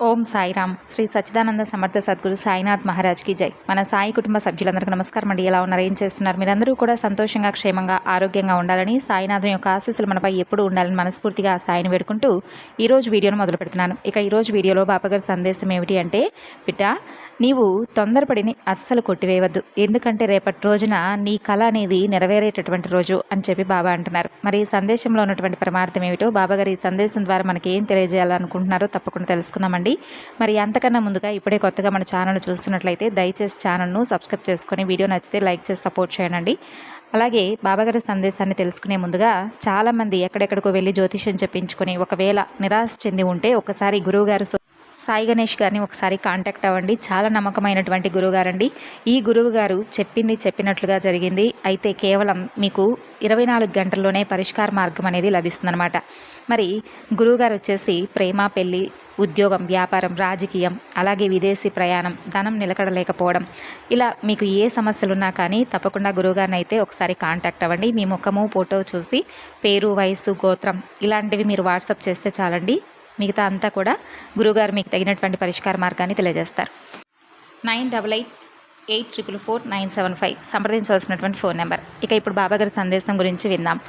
ఓం సాయిరామ్. శ్రీ సచ్చిదానంద సమర్థ సద్గురు సాయినాథ్ మహారాజ్కి జై. మన సాయి కుటుంబ సభ్యులందరికీ నమస్కారం అండి. ఎలా ఉన్నారు? ఏం చేస్తున్నారు? మీరందరూ కూడా సంతోషంగా క్షేమంగా ఆరోగ్యంగా ఉండాలని సాయినాథం యొక్క ఆశీస్సులు మనపై ఎప్పుడు ఉండాలని మనస్ఫూర్తిగా ఆ సాయిని వేడుకుంటూ ఈరోజు వీడియోను మొదలు పెడుతున్నాను ఇక ఈరోజు వీడియోలో బాపగారి సందేశం ఏమిటి అంటే బిడ్డ నీవు తొందరపడిని అస్సలు కొట్టివేయవద్దు. ఎందుకంటే రేపటి రోజున నీ కళ అనేది నెరవేరేటటువంటి రోజు అని చెప్పి బాబా అంటున్నారు. మరి ఈ సందేశంలో ఉన్నటువంటి పరమార్థం ఏమిటో బాబా గారి ఈ సందేశం ద్వారా మనకి ఏం తెలియజేయాలనుకుంటున్నారో తప్పకుండా తెలుసుకుందామండి. మరి అంతకన్నా ముందుగా ఇప్పుడే కొత్తగా మన ఛానల్ చూస్తున్నట్లయితే దయచేసి ఛానల్ను సబ్స్క్రైబ్ చేసుకొని వీడియో నచ్చితే లైక్ చేసి సపోర్ట్ చేయండి. అలాగే బాబాగారి సందేశాన్ని తెలుసుకునే ముందుగా చాలామంది ఎక్కడెక్కడికో వెళ్ళి జ్యోతిష్యం చెప్పించుకొని ఒకవేళ నిరాశ చెంది ఉంటే ఒకసారి గురువుగారు సాయి గణేష్ గారిని ఒకసారి కాంటాక్ట్ అవ్వండి. చాలా నమ్మకమైనటువంటి గురువుగారండి. ఈ గురువు గారు చెప్పింది చెప్పినట్లుగా జరిగింది. అయితే కేవలం మీకు ఇరవై నాలుగు గంటల్లోనే పరిష్కార మార్గం అనేది లభిస్తుందన్నమాట. మరి గురువుగారు వచ్చేసి ప్రేమ పెళ్ళి ఉద్యోగం వ్యాపారం రాజకీయం అలాగే విదేశీ ప్రయాణం ధనం నిలకడలేకపోవడం ఇలా మీకు ఏ సమస్యలున్నా కానీ తప్పకుండా గురువుగారిని అయితే ఒకసారి కాంటాక్ట్ అవ్వండి. మీ ముఖము ఫోటో చూసి పేరు వయసు గోత్రం ఇలాంటివి మీరు వాట్సాప్ చేస్తే చాలండి. మిగతా అంతా కూడా గురువుగారు మీకు తగినటువంటి పరిష్కార మార్గాన్ని తెలియజేస్తారు. Nine double eight eight triple four nine seven five సంప్రదించవలసినటువంటి phone number. ఇక ఇప్పుడు బాబాగారి సందేశం గురించి విందాం.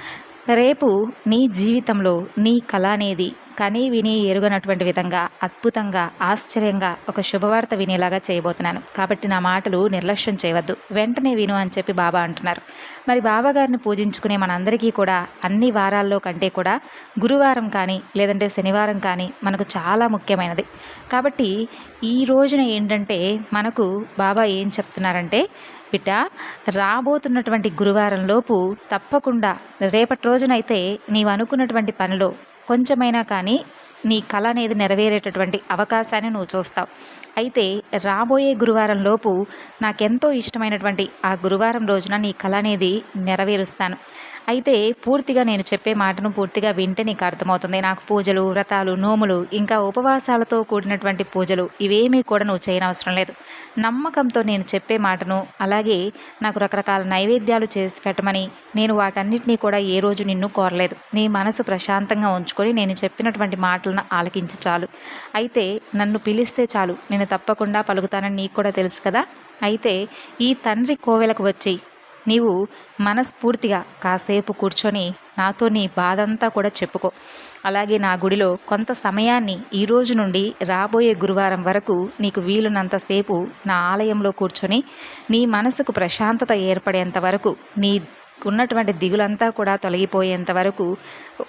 రేపు నీ జీవితంలో నీ కళ అనేది కని విని ఎరుగనటువంటి విధంగా అద్భుతంగా ఆశ్చర్యంగా ఒక శుభవార్త వినేలాగా చేయబోతున్నాను. కాబట్టి నా మాటలు నిర్లక్ష్యం చేయవద్దు. వెంటనే విను అని చెప్పి బాబా అంటున్నారు. మరి బాబా గారిని పూజించుకునే మనందరికీ కూడా అన్ని వారాల్లో కంటే కూడా గురువారం కానీ లేదంటే శనివారం కానీ మనకు చాలా ముఖ్యమైనది. కాబట్టి ఈ రోజున ఏంటంటే మనకు బాబా ఏం చెప్తున్నారంటే బిడ్డ రాబోతున్నటువంటి గురువారం లోపు తప్పకుండా రేపటి రోజునైతే నీవు అనుకున్నటువంటి పనిలో కొంచెమైనా కానీ నీ కళ అనేది నెరవేరేటటువంటి అవకాశాన్ని నువ్వు చూస్తావు. అయితే రాబోయే గురువారం లోపు నాకెంతో ఇష్టమైనటువంటి ఆ గురువారం రోజున నీ కళ అనేది నెరవేరుస్తాను. అయితే పూర్తిగా నేను చెప్పే మాటను పూర్తిగా వింటే నీకు అర్థమవుతుంది. నాకు పూజలు వ్రతాలు నోములు ఇంకా ఉపవాసాలతో కూడినటువంటి పూజలు ఇవేమీ కూడా నువ్వు చేయనవసరం లేదు. నమ్మకంతో నేను చెప్పే మాటను అలాగే నాకు రకరకాల నైవేద్యాలు చేసి పెట్టమని నేను వాటన్నిటినీ కూడా ఏ రోజు నిన్ను కోరలేదు. నీ మనసు ప్రశాంతంగా ఉంచుకొని నేను చెప్పినటువంటి మాటలను ఆలకించి చాలు. అయితే నన్ను పిలిస్తే చాలు. నేను తప్పకుండా పలుకుతానని నీకు కూడా తెలుసు కదా? అయితే ఈ తండ్రి కోవెలకు వచ్చి నీవు మనస్ఫూర్తిగా కాసేపు కూర్చొని నాతో నీ బాధంతా కూడా చెప్పుకో. అలాగే నా గుడిలో కొంత సమయాన్ని ఈ రోజు నుండి రాబోయే గురువారం వరకు నీకు వీలున్నంతసేపు నా ఆలయంలో కూర్చొని నీ మనసుకు ప్రశాంతత ఏర్పడేంత వరకు నీ ఉన్నటువంటి దిగులంతా కూడా తొలగిపోయేంత వరకు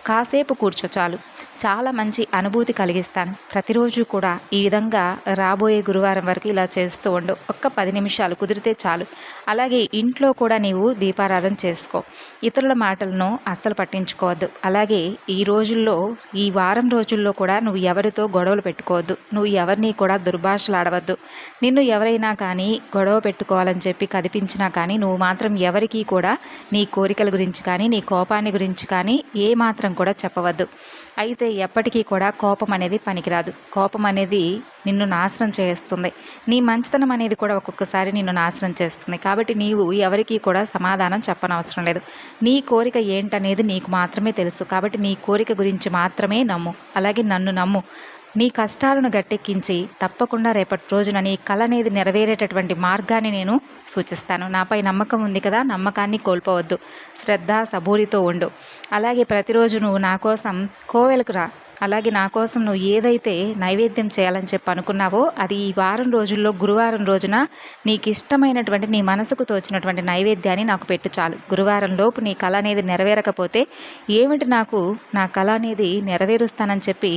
కాసేపు కూర్చో చాలు. చాలా మంచి అనుభూతి కలిగిస్తాను. ప్రతిరోజు కూడా ఈ విధంగా రాబోయే గురువారం వరకు ఇలా చేస్తూ ఉండు. ఒక్క పది నిమిషాలు కుదిరితే చాలు. అలాగే ఇంట్లో కూడా నీవు దీపారాధన చేసుకో. ఇతరుల మాటలను అస్సలు పట్టించుకోవద్దు. అలాగే ఈ రోజుల్లో ఈ వారం రోజుల్లో కూడా నువ్వు ఎవరితో గొడవలు పెట్టుకోవద్దు. నువ్వు ఎవరిని కూడా దుర్భాషలాడవద్దు. నిన్ను ఎవరైనా కానీ గొడవ పెట్టుకోవాలని చెప్పి కదిపించినా కానీ నువ్వు మాత్రం ఎవరికీ కూడా నీ కోరికల గురించి కానీ నీ కోపాన్ని గురించి కానీ ఏ మాత్రం కూడా చెప్పవద్దు. అయితే ఎప్పటికీ కూడా కోపం అనేది పనికిరాదు. కోపం అనేది నిన్ను నాశనం చేస్తుంది. నీ మంచితనం అనేది కూడా ఒక్కొక్కసారి నిన్ను నాశనం చేస్తుంది. కాబట్టి నీవు ఎవరికి కూడా సమాధానం చెప్పనవసరం లేదు. నీ కోరిక ఏంటనేది నీకు మాత్రమే తెలుసు. కాబట్టి నీ కోరిక గురించి మాత్రమే నమ్ము. అలాగే నన్ను నమ్ము. నీ కష్టాలను గట్టెక్కించి తప్పకుండా రేపటి రోజున నీ కళ అనేది నెరవేరేటటువంటి మార్గాన్ని నేను సూచిస్తాను. నాపై నమ్మకం ఉంది కదా నమ్మకాన్ని కోల్పోవద్దు. శ్రద్ధ సబూరితో ఉండు. అలాగే ప్రతిరోజు నువ్వు నా కోసం కోవెలకు రా. అలాగే నా కోసం నువ్వు ఏదైతే నైవేద్యం చేయాలని చెప్పి అనుకున్నావో అది ఈ వారం రోజుల్లో గురువారం రోజున నీకు ఇష్టమైనటువంటి నీ మనసుకు తోచినటువంటి నైవేద్యాన్ని నాకు పెట్టు చాలు. గురువారం లోపు నీ కళ అనేది నెరవేరకపోతే ఏమిటి నాకు నా కళ అనేది నెరవేరుస్తానని చెప్పి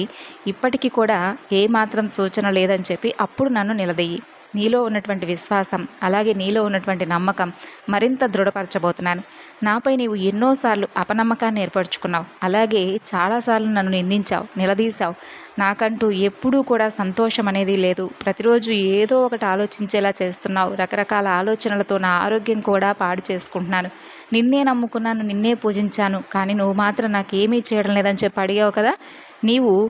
ఇప్పటికీ కూడా ఏమాత్రం సూచన లేదని చెప్పి అప్పుడు నన్ను నిలదీయి. నీలో ఉన్నటువంటి విశ్వాసం అలాగే నీలో ఉన్నటువంటి నమ్మకం మరింత దృఢపరచబోతున్నాను. నాపై నీవు ఎన్నోసార్లు అపనమ్మకాన్ని ఏర్పరచుకున్నావు. అలాగే చాలాసార్లు నన్ను నిందించావు నిలదీశావు. నాకంటూ ఎప్పుడూ కూడా సంతోషం అనేది లేదు. ప్రతిరోజు ఏదో ఒకటి ఆలోచించేలా చేస్తున్నావు. రకరకాల ఆలోచనలతో నా ఆరోగ్యం కూడా పాడు చేసుకుంటున్నాను. నిన్నే నమ్ముకున్నాను నిన్నే పూజించాను. కానీ నువ్వు మాత్రం నాకేమీ చేయడం లేదని చెప్పి అడిగావు కదా? నీవు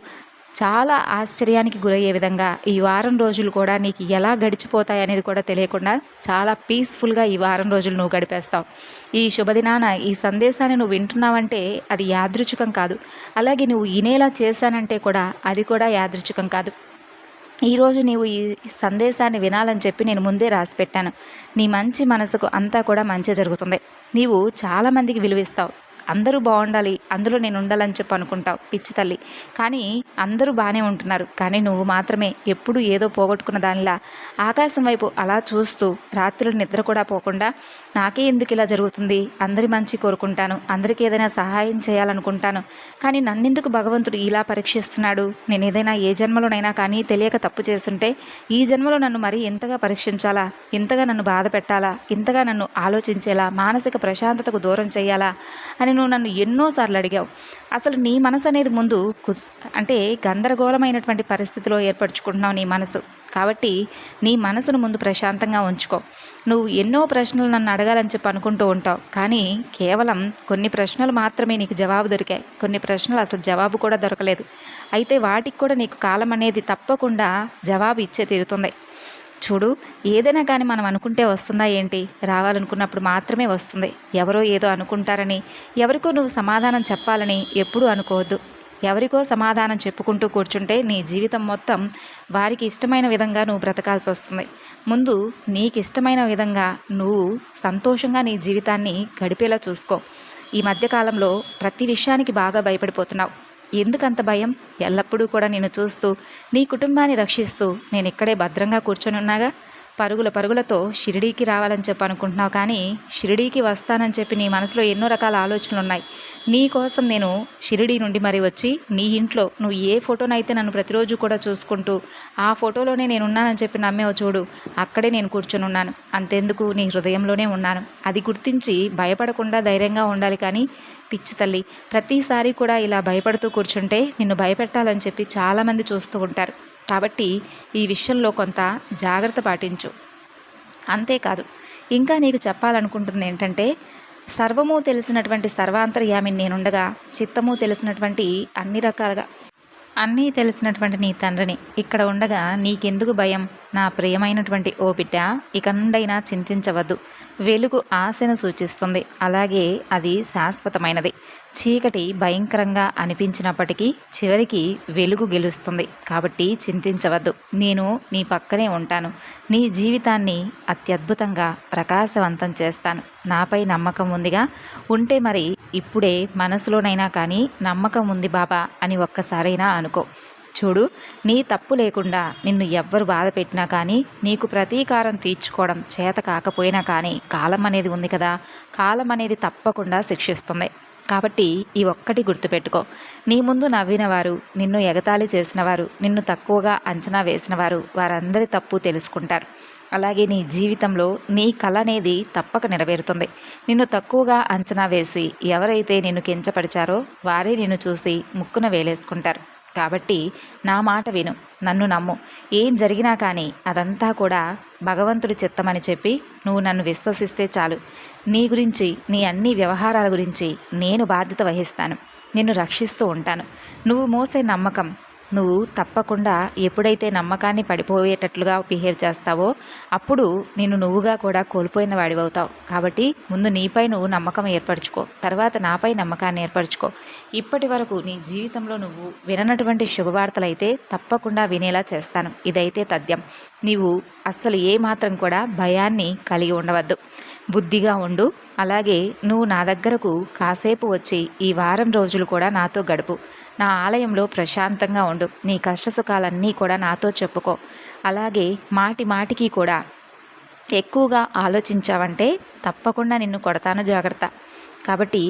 చాలా ఆశ్చర్యానికి గురయ్యే విధంగా ఈ వారం రోజులు కూడా నీకు ఎలా గడిచిపోతాయి అనేది కూడా తెలియకుండా చాలా పీస్ఫుల్గా ఈ వారం రోజులు నువ్వు గడిపేస్తావు. ఈ శుభదినాన ఈ సందేశాన్ని నువ్వు వింటున్నావంటే అది యాదృచ్ఛికం కాదు. అలాగే నువ్వు వినేలా చేశానంటే కూడా అది కూడా యాదృచ్ఛికం కాదు. ఈరోజు నీవు ఈ సందేశాన్ని వినాలని చెప్పి నేను ముందే రాసి పెట్టాను. నీ మంచి మనసుకు అంతా కూడా మంచి జరుగుతుంది. నీవు చాలామందికి విలువిస్తావు. అందరూ బాగుండాలి అందులో నేను ఉండాలని చెప్పి అనుకుంటావు పిచ్చి తల్లి. కానీ అందరూ బాగానే ఉంటున్నారు. కానీ నువ్వు మాత్రమే ఎప్పుడు ఏదో పోగొట్టుకున్న దానిలా ఆకాశం వైపు అలా చూస్తూ రాత్రులు నిద్ర కూడా పోకుండా నాకే ఎందుకు ఇలా జరుగుతుంది? అందరి మంచి కోరుకుంటాను. అందరికీ ఏదైనా సహాయం చేయాలనుకుంటాను. కానీ నన్నెందుకు భగవంతుడు ఇలా పరీక్షిస్తున్నాడు? నేను ఏదైనా ఏ జన్మలోనైనా కానీ తెలియక తప్పు చేస్తుంటే ఈ జన్మలో నన్ను మరీ ఎంతగా పరీక్షించాలా? ఇంతగా నన్ను బాధ పెట్టాలా? ఇంతగా నన్ను ఆలోచించేలా? మానసిక ప్రశాంతతకు దూరం చేయాలా? అని నువ్వు నన్ను ఎన్నోసార్లు అడిగావు. అసలు నీ మనసు అనేది ముందు కు- అంటే గందరగోళమైనటువంటి పరిస్థితిలో ఏర్పరచుకుంటున్నావు నీ మనసు. కాబట్టి నీ మనసును ముందు ప్రశాంతంగా ఉంచుకో. నువ్వు ఎన్నో ప్రశ్నలు నన్ను అడగాలని చెప్పి అనుకుంటూ ఉంటావు. కానీ కేవలం కొన్ని ప్రశ్నలు మాత్రమే నీకు జవాబు దొరికాయి. కొన్ని ప్రశ్నలు అసలు జవాబు కూడా దొరకలేదు. అయితే వాటికి కూడా నీకు కాలం అనేది తప్పకుండా జవాబు ఇచ్చే తీరుతుంది. చూడు ఏదైనా కానీ మనం అనుకుంటే వస్తుందా ఏంటి? రావాలనుకున్నప్పుడు మాత్రమే వస్తుంది. ఎవరో ఏదో అనుకుంటారని ఎవరికో నువ్వు సమాధానం చెప్పాలని ఎప్పుడూ అనుకోవద్దు. ఎవరికో సమాధానం చెప్పుకుంటూ కూర్చుంటే నీ జీవితం మొత్తం వారికి ఇష్టమైన విధంగా నువ్వు బ్రతకాల్సి వస్తుంది. ముందు నీకు ఇష్టమైన విధంగా నువ్వు సంతోషంగా నీ జీవితాన్ని గడిపేలా చూసుకో. ఈ మధ్యకాలంలో ప్రతి విషయానికి బాగా భయపడిపోతున్నావు. ఎందుకంత భయం? ఎల్లప్పుడూ కూడా నేను చూస్తూ నీ కుటుంబాన్ని రక్షిస్తూ నేను ఇక్కడే భద్రంగా కూర్చొని ఉన్నాగా? పరుగుల పరుగులతో షిరిడీకి రావాలని చెప్పి అనుకుంటున్నావు కానీ షిరిడీకి వస్తానని చెప్పి నీ మనసులో ఎన్నో రకాల ఆలోచనలు ఉన్నాయి నీ కోసం నేను షిరిడీ నుండి మరి వచ్చి నీ ఇంట్లో నువ్వు ఏ ఫోటోనైతే నన్ను ప్రతిరోజు కూడా చూసుకుంటూ ఆ ఫోటోలోనే నేను ఉన్నానని చెప్పి నమ్మేవో చూడు అక్కడే నేను కూర్చొని ఉన్నాను. అంతెందుకు? నీ హృదయంలోనే ఉన్నాను. అది గుర్తించి భయపడకుండా ధైర్యంగా ఉండాలి కానీ పిచ్చి తల్లి ప్రతిసారి కూడా ఇలా భయపడుతూ కూర్చుంటే నిన్ను భయపెట్టాలని చెప్పి చాలామంది చూస్తూ ఉంటారు. కాబట్టి ఈ విషయంలో కొంత జాగ్రత్త పాటించు. అంతేకాదు ఇంకా నీకు చెప్పాలనుకుంటుంది ఏంటంటే సర్వము తెలిసినటువంటి సర్వాంతర్యామిని నేనుండగా చిత్తము తెలిసినటువంటి అన్ని రకాలుగా అన్నీ తెలిసినటువంటి నీ తండ్రిని. ఇక్కడ ఉండగా నీకెందుకు భయం? నా ప్రియమైనటువంటి ఓ బిడ్డ ఇక నుండైనా చింతించవద్దు. వెలుగు ఆశను సూచిస్తుంది. అలాగే అది శాశ్వతమైనది. చీకటి భయంకరంగా అనిపించినప్పటికీ చివరికి వెలుగు గెలుస్తుంది. కాబట్టి చింతించవద్దు. నేను నీ పక్కనే ఉంటాను. నీ జీవితాన్ని అత్యద్భుతంగా ప్రకాశవంతం చేస్తాను. నాపై నమ్మకం ఉందిగా. ఉంటే మరి ఇప్పుడే మనసులోనైనా కానీ నమ్మకం ఉంది బాబా అని ఒక్కసారైనా అనుకో. చూడు నీ తప్పు లేకుండా నిన్ను ఎవ్వరు బాధ పెట్టినా కానీ నీకు ప్రతీకారం తీర్చుకోవడం చేత కాకపోయినా కానీ కాలం అనేది ఉంది కదా. కాలం అనేది తప్పకుండా శిక్షిస్తుంది. కాబట్టి ఈ ఒక్కటి గుర్తుపెట్టుకో. నీ ముందు నవ్వినవారు నిన్ను ఎగతాళి చేసినవారు నిన్ను తక్కువగా అంచనా వేసినవారు వారందరి తప్పు తెలుసుకుంటారు. అలాగే నీ జీవితంలో నీ కళ అనేది తప్పక నెరవేరుతుంది. నిన్ను తక్కువగా అంచనా వేసి ఎవరైతే నిన్ను కించపరిచారో వారే నిన్ను చూసి ముక్కున వేలేసుకుంటారు. కాబట్టి నా మాట విను నన్ను నమ్ము. ఏం జరిగినా కానీ అదంతా కూడా భగవంతుడి చిత్తమని చెప్పి నువ్వు నన్ను విశ్వసిస్తే చాలు. నీ గురించి నీ అన్ని వ్యవహారాల గురించి నేను బాధ్యత వహిస్తాను. నిన్ను రక్షిస్తూ ఉంటాను. నువ్వు మోసే నమ్మకం నువ్వు తప్పకుండా ఎప్పుడైతే నమ్మకాన్ని పడిపోయేటట్లుగా బిహేవ్ చేస్తావో అప్పుడు నేను నువ్వుగా కూడా కోల్పోయిన వాడివవుతావు. కాబట్టి ముందు నీపై నువ్వు నమ్మకం ఏర్పరచుకో. తర్వాత నాపై నమ్మకాన్ని ఏర్పరచుకో. ఇప్పటి వరకు నీ జీవితంలో నువ్వు విననటువంటి శుభవార్తలైతే తప్పకుండా వినేలా చేస్తాను. ఇదైతే తథ్యం. నీవు అస్సలు ఏమాత్రం కూడా భయాన్ని కలిగి ఉండవద్దు. బుద్ధిగా ఉండు. అలాగే నువ్వు నా దగ్గరకు కాసేపు వచ్చి ఈ వారం రోజులు కూడా నాతో గడుపు. నా ఆలయంలో ప్రశాంతంగా ఉండు. నీ కష్టసుఖాలన్నీ కూడా నాతో చెప్పుకో. అలాగే మాటి మాటికి కూడా ఎక్కువగా ఆలోచించావంటే తప్పకుండా నిన్ను కొడతాను జాగ్రత్త. కాబట్టి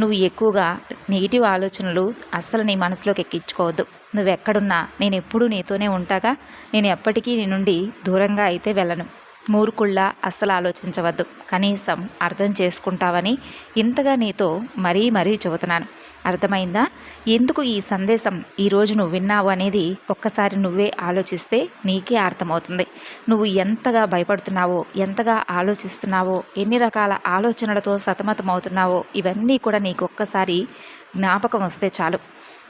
నువ్వు ఎక్కువగా నెగిటివ్ ఆలోచనలు అస్సలు నీ మనసులోకి ఎక్కించుకోవద్దు. నువ్వు ఎక్కడున్నా నేను ఎప్పుడూ నీతోనే ఉంటాగా. నేను ఎప్పటికీ నీ నుండి దూరంగా అయితే వెళ్ళను. మూర్ఖుళ్ళ అస్సలు ఆలోచించవద్దు. కనీసం అర్థం చేసుకుంటావని ఇంతగా నీతో మరీ మరీ చెబుతున్నాను. అర్థమైందా? ఎందుకు ఈ సందేశం ఈరోజు నువ్వు విన్నావు అనేది ఒక్కసారి నువ్వే ఆలోచిస్తే నీకే అర్థమవుతుంది. నువ్వు ఎంతగా భయపడుతున్నావో ఎంతగా ఆలోచిస్తున్నావో ఎన్ని రకాల ఆలోచనలతో సతమతమవుతున్నావో ఇవన్నీ కూడా నీకు ఒక్కసారి జ్ఞాపకం వస్తే చాలు.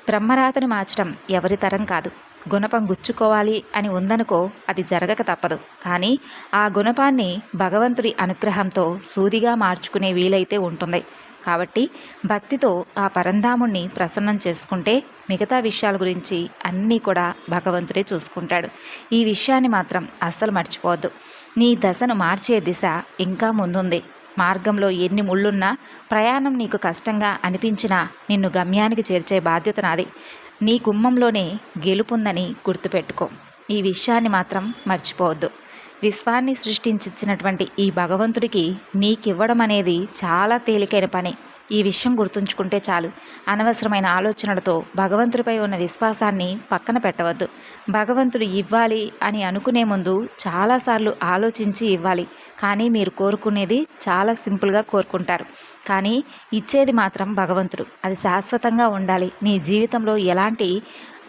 బ్రహ్మరాతను మార్చడం ఎవరి తరం కాదు. గుణపం గుచ్చుకోవాలి అని ఉందనుకో అది జరగక తప్పదు. కానీ ఆ గుణపాన్ని భగవంతుడి అనుగ్రహంతో సూదిగా మార్చుకునే వీలైతే ఉంటుంది. కాబట్టి భక్తితో ఆ పరంధాముణ్ణి ప్రసన్నం చేసుకుంటే మిగతా విషయాల గురించి అన్నీ కూడా భగవంతుడే చూసుకుంటాడు. ఈ విషయాన్ని మాత్రం అస్సలు మర్చిపోవద్దు. నీ దశను మార్చే దిశ ఇంకా ముందుంది. మార్గంలో ఎన్ని ముళ్ళున్నా ప్రయాణం నీకు కష్టంగా అనిపించినా నిన్ను గమ్యానికి చేర్చే బాధ్యత నాది. నీ గుమ్మంలోనే గెలుపుందని గుర్తుపెట్టుకో. ఈ విషయాన్ని మాత్రం మర్చిపోవద్దు. విశ్వాన్ని సృష్టించిచ్చినటువంటి ఈ భగవంతుడికి నీకివ్వడం అనేది చాలా తేలికైన పని. ఈ విషయం గుర్తుంచుకుంటే చాలు. అనవసరమైన ఆలోచనలతో భగవంతుడిపై ఉన్న విశ్వాసాన్ని పక్కన పెట్టవద్దు. భగవంతుడు ఇవ్వాలి అని అనుకునే ముందు చాలాసార్లు ఆలోచించి ఇవ్వాలి. కానీ మీరు కోరుకునేది చాలా సింపుల్గా కోరుకుంటారు. కానీ ఇచ్చేది మాత్రం భగవంతుడు. అది శాశ్వతంగా ఉండాలి. నీ జీవితంలో ఎలాంటి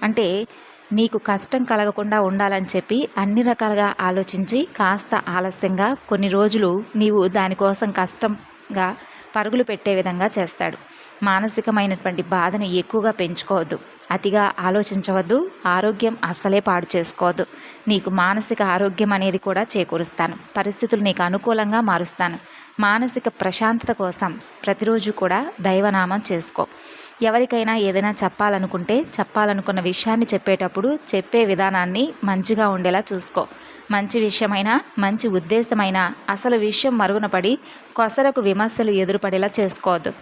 అంటే నీకు కష్టం కలగకుండా ఉండాలని చెప్పి అన్ని రకాలుగా ఆలోచించి కాస్త ఆలస్యంగా కొన్ని రోజులు నీవు దానికోసం కష్టంగా పరుగులు పెట్టే విధంగా చేస్తాడు. మానసికమైనటువంటి బాధను ఎక్కువగా పెంచుకోవద్దు. అతిగా ఆలోచించవద్దు. ఆరోగ్యం అస్సలే పాడు చేసుకోవద్దు. నీకు మానసిక ఆరోగ్యం అనేది కూడా చేకూరుస్తాను. పరిస్థితులు నీకు అనుకూలంగా మారుస్తాను. మానసిక ప్రశాంతత కోసం ప్రతిరోజు కూడా దైవనామం చేసుకో. ఎవరికైనా ఏదైనా చెప్పాలనుకుంటే చెప్పాలనుకున్న విషయాన్ని చెప్పేటప్పుడు చెప్పే విధానాన్ని మంచిగా ఉండేలా చూసుకో. మంచి విషయమైనా మంచి ఉద్దేశమైనా అసలు విషయం మరుగున పడి కొసరకు విమర్శలు ఎదురుపడేలా చేసుకోవద్దు.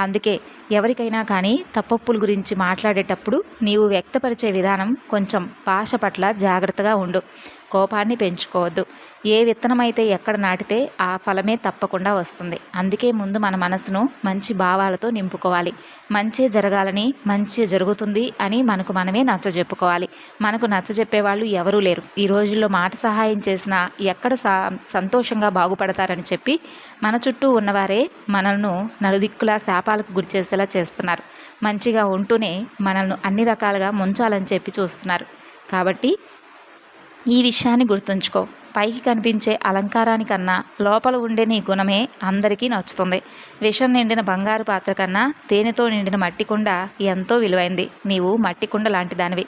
అందుకే ఎవరికైనా కానీ తప్పప్పుల గురించి మాట్లాడేటప్పుడు నీవు వ్యక్తపరిచే విధానం కొంచెం భాష పట్ల జాగ్రత్తగా ఉండు. కోపాన్ని పెంచుకోవద్దు. ఏ విత్తనమైతే ఎక్కడ నాటితే ఆ ఫలమే తప్పకుండా వస్తుంది. అందుకే ముందు మన మనసును మంచి భావాలతో నింపుకోవాలి. మంచి జరగాలని మంచి జరుగుతుంది అని మనకు మనమే నచ్చజెప్పుకోవాలి మనకు నచ్చజెప్పే వాళ్ళు ఎవరూ లేరు. ఈ రోజుల్లో మాట సహాయం చేసినా ఎక్కడ సా సంతోషంగా బాగుపడతారని చెప్పి మన చుట్టూ ఉన్నవారే మనల్ని నలుదిక్కులా శాపాలకు గురి చేసేలా చేస్తున్నారు. మంచిగా ఉంటూనే మనల్ని అన్ని రకాలుగా ముంచాలని చెప్పి చూస్తున్నారు. కాబట్టి ఈ విషయాన్ని గుర్తుంచుకో. పైకి కనిపించే అలంకారానికన్నా లోపల ఉండే నీ గుణమే అందరికీ నచ్చుతుంది. విషం నిండిన బంగారు పాత్ర కన్నా తేనెతో నిండిన మట్టి కుండ ఎంతో విలువైంది. నీవు మట్టి కుండ లాంటి దానివి.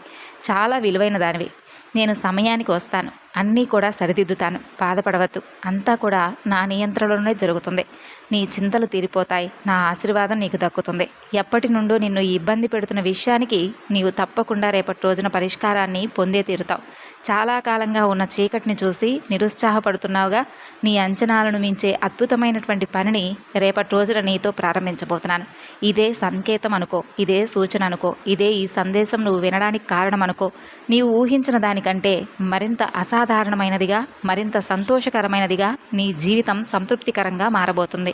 చాలా విలువైన దానివి. నేను సమయానికి వస్తాను. అన్నీ కూడా సరిదిద్దుతాను. బాధపడవద్దు. అంతా కూడా నా నియంత్రణలోనే జరుగుతుంది. నీ చింతలు తీరిపోతాయి. నా ఆశీర్వాదం నీకు దక్కుతుంది. ఎప్పటి నుండో నిన్ను ఇబ్బంది పెడుతున్న విషయానికి నీవు తప్పకుండా రేపటి రోజున పరిష్కారాన్ని పొందే తీరుతావు. చాలా కాలంగా ఉన్న చీకటిని చూసి నిరుత్సాహపడుతున్నావుగా. నీ అంచనాలను మించే అద్భుతమైనటువంటి పనిని రేపటి రోజున నీతో ప్రారంభించబోతున్నాను. ఇదే సంకేతం అనుకో. ఇదే సూచన అనుకో. ఇదే ఈ సందేశం నువ్వు వినడానికి కారణం అనుకో. నీవు ఊహించిన దానికంటే మరింత అసాధారణమైనదిగా మరింత సంతోషకరమైనదిగా నీ జీవితం సంతృప్తికరంగా మారబోతుంది.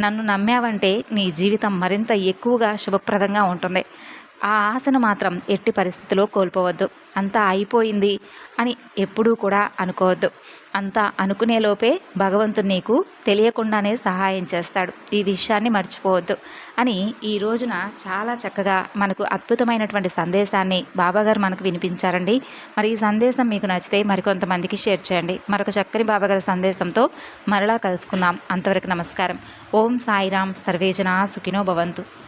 నన్ను నమ్మావంటే నీ జీవితం మరింత ఎక్కువగా శుభప్రదంగా ఉంటుంది. ఆ ఆశను మాత్రం ఎట్టి పరిస్థితిలో కోల్పోవద్దు. అంతా అయిపోయింది అని ఎప్పుడూ కూడా అనుకోవద్దు. అంతా అనుకునేలోపే భగవంతుడు నీకు తెలియకుండానే సహాయం చేస్తాడు. ఈ విషయాన్ని మర్చిపోవద్దు అని ఈ రోజున చాలా చక్కగా మనకు అద్భుతమైనటువంటి సందేశాన్ని బాబాగారు మనకు వినిపించారండి. మరి ఈ సందేశం మీకు నచ్చితే మరికొంతమందికి షేర్ చేయండి. మరొక చక్కని బాబాగారి సందేశంతో మరలా కలుసుకుందాం. అంతవరకు నమస్కారం. ఓం సాయిరాం. సర్వేజన సుఖినో భవంతు.